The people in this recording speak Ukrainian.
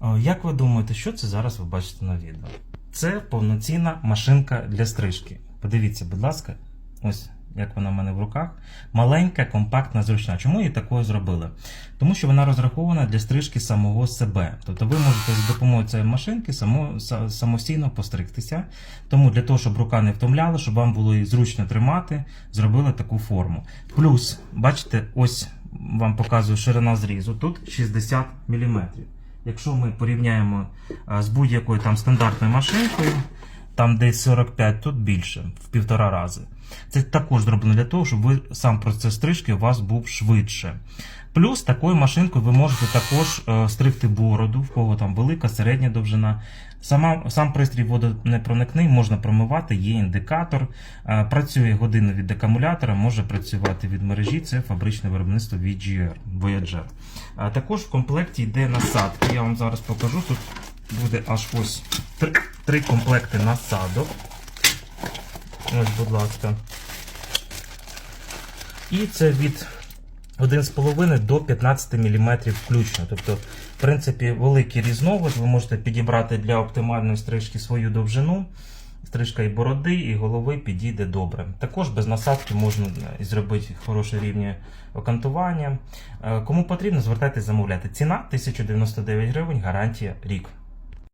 О, Як ви думаєте, що це зараз ви бачите на відео? Це повноцінна машинка для стрижки. Подивіться, будь ласка, ось як вона в мене в руках. Маленька, компактна, зручна. Чому її такою зробили? Тому що вона розрахована для стрижки самого себе. Тобто ви можете за допомогою цієї машинки само, самостійно постригтися. Тому для того, щоб рука не втомляла, щоб вам було її зручно тримати, зробили таку форму. Плюс, бачите, ось вам показую ширина зрізу. Тут 60 мм. Якщо ми порівняємо з будь-якою там стандартною машинкою, там десь 45, тут більше, в півтора рази. Це також зроблено для того, щоб ви сам процес стрижки у вас був швидше. Плюс такою машинкою ви можете також е, стригти бороду, в кого там велика, середня довжина. Сама, сам пристрій водонепроникний, можна промивати, є індикатор. Е, Працює годину від акумулятора, може працювати від мережі. Це фабричне виробництво VGR, Voyager. Також в комплекті йде насадки. Я вам зараз покажу. Тут буде аж ось три, три комплекти насадок. Ось, будь ласка. І це від 1,5 до 15 мм включно. Тобто, в принципі, великий різновид. Ви можете підібрати для оптимальної стрижки свою довжину. Стрижка і бороди, і голови підійде добре. Також без насадки можна е, зробити хороше рівні окантування. Е, Кому потрібно, звертайтеся замовляти. Ціна 1099 гривень, гарантія рік.